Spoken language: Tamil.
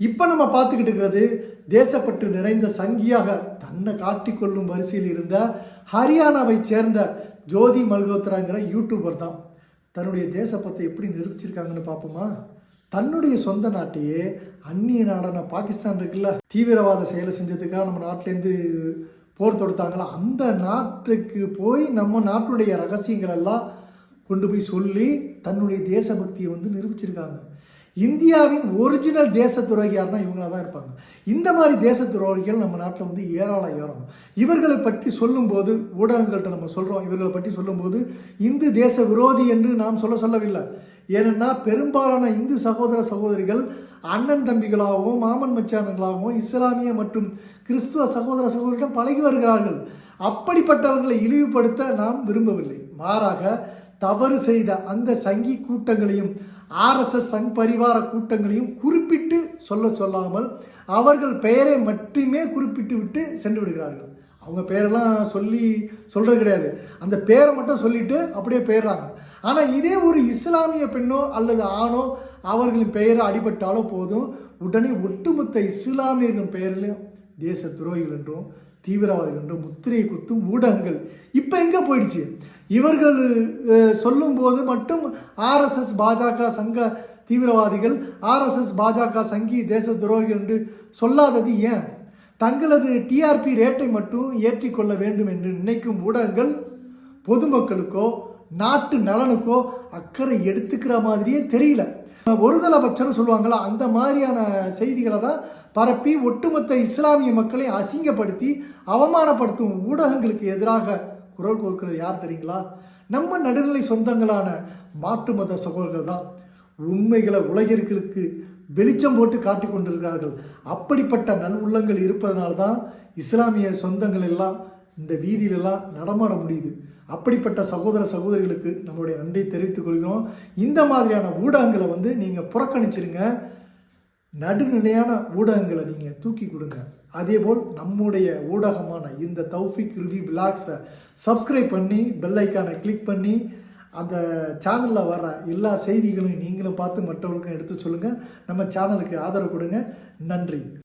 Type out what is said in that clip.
இப்போ நம்ம பார்த்துக்கிட்டு இருக்கிறது தேசப்பட்டு நிறைந்த சங்கியாக தன்னை காட்டிக்கொள்ளும் வரிசையில் இருந்த ஹரியானாவை சேர்ந்த ஜோதி மல்கோத்ராங்கிற யூடியூபர் தான். தன்னுடைய தேசப்பத்தை எப்படி நிரூபிச்சிருக்காங்கன்னு பார்ப்போமா? தன்னுடைய சொந்த நாட்டையே அந்நிய நாடான பாகிஸ்தான் இருக்குல்ல தீவிரவாத செயலை செஞ்சதுக்காக நம்ம நாட்டிலேருந்து போர் தொடுத்தாங்களா? அந்த நாட்டுக்கு போய் நம்ம நாட்டுடைய ரகசியங்கள் எல்லாம் கொண்டு போய் சொல்லி தன்னுடைய தேசபக்தியை வந்து நிரூபிச்சிருக்காங்க. இந்தியாவின் ஒரிஜினல் தேச துரோகியார்னா இவங்களா தான் இருப்பாங்க. இந்த மாதிரி தேச துரோகிகள் நம்ம நாட்டில் வந்து ஏராளம் ஏறும் இவர்களை பற்றி சொல்லும்போது ஊடகங்கள்கிட்ட நம்ம சொல்கிறோம் இவர்களை பற்றி சொல்லும்போது இந்து தேச விரோதி என்று நாம் சொல்ல சொல்லவில்லை. ஏனென்னா பெரும்பாலான இந்து சகோதர சகோதரிகள் அண்ணன் தம்பிகளாகவும் மாமன் மச்சான்களாகவும் இஸ்லாமிய மற்றும் கிறிஸ்துவ சகோதர சகோதரிடம் பழகி வருகிறார்கள். அப்படிப்பட்டவர்களை இழிவுபடுத்த நாம் விரும்பவில்லை. மாறாக தவறு செய்த அந்த சங்கி கூட்டங்களையும் ஆர்எஸ்எஸ் சங் பரிவார கூட்டங்களையும் குறிப்பிட்டு சொல்ல சொல்லாமல் அவர்கள் பெயரை மட்டுமே குறிப்பிட்டு விட்டு சென்று விடுகிறார்கள். அவங்க பேரெல்லாம் சொல்லி சொல்கிறது கிடையாது. அந்த பேரை மட்டும் சொல்லிட்டு அப்படியே போயிடுறாங்க. ஆனால் இதே ஒரு இஸ்லாமிய பெண்ணோ அல்லது ஆணோ அவர்களின் பெயரை அடிபட்டாலோ போதும் உடனே ஒட்டுமொத்த இஸ்லாமியர்களின் பெயரிலும் தேச துரோகிகள் என்றும் தீவிரவாதிகள் என்றும் முத்திரையை குத்தும் ஊடகங்கள் இப்போ எங்கே போயிடுச்சு? இவர்கள் சொல்லும்போது மட்டும் ஆர்எஸ்எஸ் பாஜக சங்க தீவிரவாதிகள் ஆர்எஸ்எஸ் பாஜக சங்கி தேச துரோகிகள் என்று சொல்லாதது ஏன்? தங்களது டிஆர்பி ரேட்டை மட்டும் ஏற்றிக்கொள்ள வேண்டும் என்று நினைக்கும் ஊடகங்கள் பொதுமக்களுக்கோ நாட்டு நலனுக்கோ அக்கறை எடுத்துக்கிற மாதிரியே தெரியல. ஒருதலைபட்சம்னு சொல்லுவாங்களா அந்த மாதிரியான செய்திகளை தான் பரப்பி ஒட்டுமொத்த இஸ்லாமிய மக்களை அசிங்கப்படுத்தி அவமானப்படுத்தும் ஊடகங்களுக்கு எதிராக குரல் கொடுக்கிறது யார் தெரியுங்களா? நம்ம நடுநிலை சொந்தங்களான மாற்று மத சகோதரர்கள் தான். உண்மைகளை உலகிற்கு வெளிச்சம் போட்டு காட்டி கொண்டிருக்கிறார்கள். அப்படிப்பட்ட நல் உள்ளங்கள் இருப்பதனால தான் இஸ்லாமிய சொந்தங்கள் எல்லாம் இந்த வீதியிலெல்லாம் நடமாட முடியுது. அப்படிப்பட்ட சகோதர சகோதரிகளுக்கு நம்மளுடைய நன்றியை தெரிவித்துக் கொள்கிறோம். இந்த மாதிரியான ஊடகங்களை வந்து நீங்கள் புறக்கணிச்சிருங்க. நடுநிலையான ஊடகங்களை நீங்கள் தூக்கி கொடுங்க. அதேபோல் நம்முடைய ஊடகமான இந்த தௌஃபிக் ரிவி விலாக்ஸை சப்ஸ்கிரைப் பண்ணி பெல்லைக்கானை கிளிக் பண்ணி அந்த சேனலில் வர எல்லா செய்திகளையும் நீங்களும் பார்த்து மற்றவர்களுக்கும் எடுத்து சொல்லுங்கள் நம்ம சேனலுக்கு ஆதரவு கொடுங்க. நன்றி.